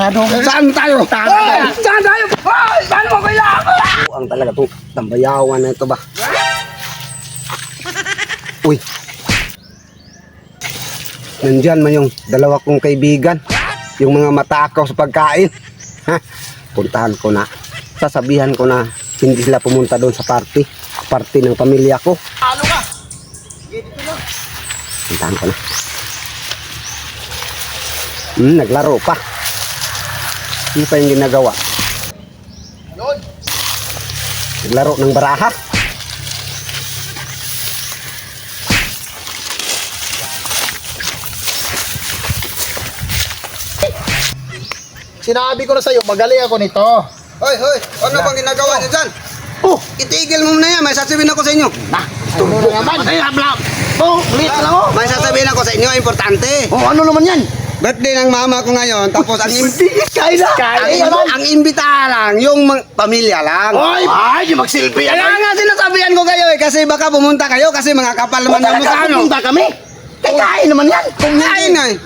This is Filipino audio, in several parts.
Ano? Saan tayo? Ay, Saan tayo? Ay, Saan mo kailangan? Ang talaga itong tambayawan na ito ba? Uy. Nandyan man yung dalawa kong kaibigan. Yung mga matakaw sa pagkain. Ha? Puntahan ko na. Sasabihan ko na hindi sila pumunta doon sa party. Party ng pamilya ko. Ano ka? Puntahan ko na. Hmm, naglaro pa. Hindi pa yung ginagawa. Yun. Naglaro ng baraha. Sinabi ko na sa'yo, magaling ako nito. Hoy, hoy, ano bang ginagawa niyo dyan? Oh, Itigil mo na yan, may sasabihin ako sa inyo. na. Ano na naman? Ay, habla. Oh, ulit lang oh. May sasabihin ako sa inyo, importante. Oh, ano naman yan? Birthday ng mama ko ngayon, tapos ang, im- Kaila. ang, Kaila im- ang imbitahan lang, yung pamilya lang. Ay, ay, yung magsilbi yan. Kaya nga sinasabihan ko kayo eh, kasi baka pumunta kayo, kasi mga kapal naman ng mukha, no? Pupunta kami. Kakain naman yan. Kung Kain nga eh.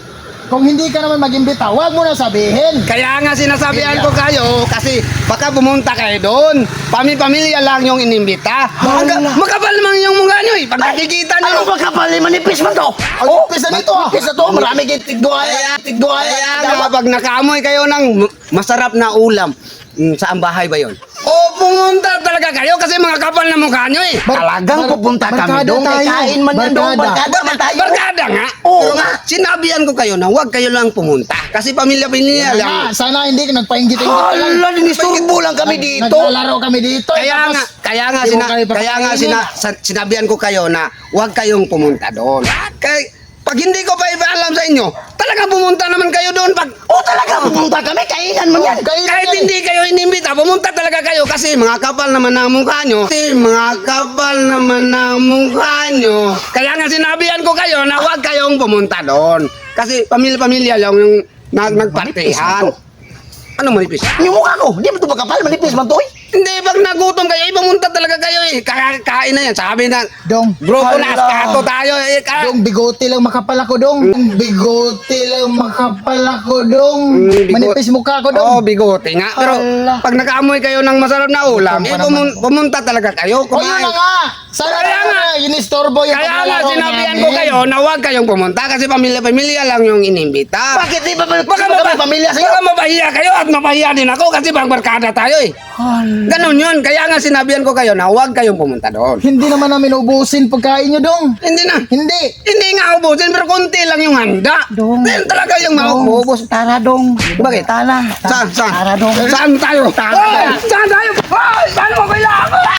Kung hindi ka naman mag-imbita, huwag mo na sabihin. Kaya nga sinasabihan ko kayo, kasi baka pumunta kayo doon. Pami-pamilya lang yung inimbita. Maga, makapal naman yung mukha nyo eh, pag nakikita nyo. Ano ba kapal? Manipis man to. Oh, pisa nito ah. Pisa to. Marami kayong tigduaya. Tigduaya. Kaya nga pag nakaamoy kayo ng masarap na ulam, mm, saan bahay ba yon? Pumunta talaga kayo kasi mga kapal na mukha nyo eh. Talagang pupunta kami barkada doon. tayo. Kain man yan doon. Barkada. Barkada man tayo. Barkada nga. Oo nga. Sinabihan ko kayo na huwag kayo lang pumunta. Kasi pamilya-pamilya lang. Sana, sana hindi ka nagpaingit-ingit ka lang. Hala, dinisturbo lang kami dito. Naglalaro kami dito. Kaya tapos nga, kaya nga, hindi mo sina, kami kaya nga papakainin. sina, sa- sinabihan ko kayo na huwag kayong pumunta doon. Kaya, pag hindi ko pa ipaalam sa inyo, talaga pumunta naman kayo doon. Pag, Oh, talaga pupunta kami. Kainan man yan. Kainan kahit yan. hindi kayo inimbita, pumunta talaga kayo kasi mga kapal naman ang mukha nyo. Kasi mga kapal naman ang mukha nyo. Kaya nga sinabihan ko kayo na huwag kayong pumunta doon. Kasi pamilya-pamilya lang yung nag nagpartihan. Ano manipis? Yung mukha ko. Di ba ito makapal? Manipis man to eh. Hindi, pag nagutom kayo, pumunta talaga kayo eh. Kakain na yan. Sabi na, Dong. bro ko na, Hala. kato tayo. Eh, ka- Dong, bigote lang makapal ako, Dong. Bigote lang makapal ako, Dong. Mm, bigo- Manipis mukha ko, Oo, Dong. bigote nga. Pero Hala. pag nakaamoy kayo ng masarap na ulam, Gutom eh, pumun- pumunta talaga kayo. O yun na nga. Sana Kaya. Inistorbo yung Kaya nga paglalaro sinabihan namin. ko kayo na huwag kayong pumunta kasi pamilya-pamilya lang yung inimbita. Bakit di ba ba Baka, kami pamilya sa'yo? baka mapahiya kayo at mapahiya din ako kasi bang barkada tayo eh. Ganon yun. Kaya nga sinabihan ko kayo na huwag kayong pumunta doon. Hindi naman namin ubusin pagkain nyo, Dong. Hindi na. Hindi. Hindi nga ubusin pero konti lang yung handa. Dong. Then talaga yung maubos. Tara dong. Bakit? Tara. Saan? Saan? Tara dong. Saan tayo? Tara. Ay, Saan tayo?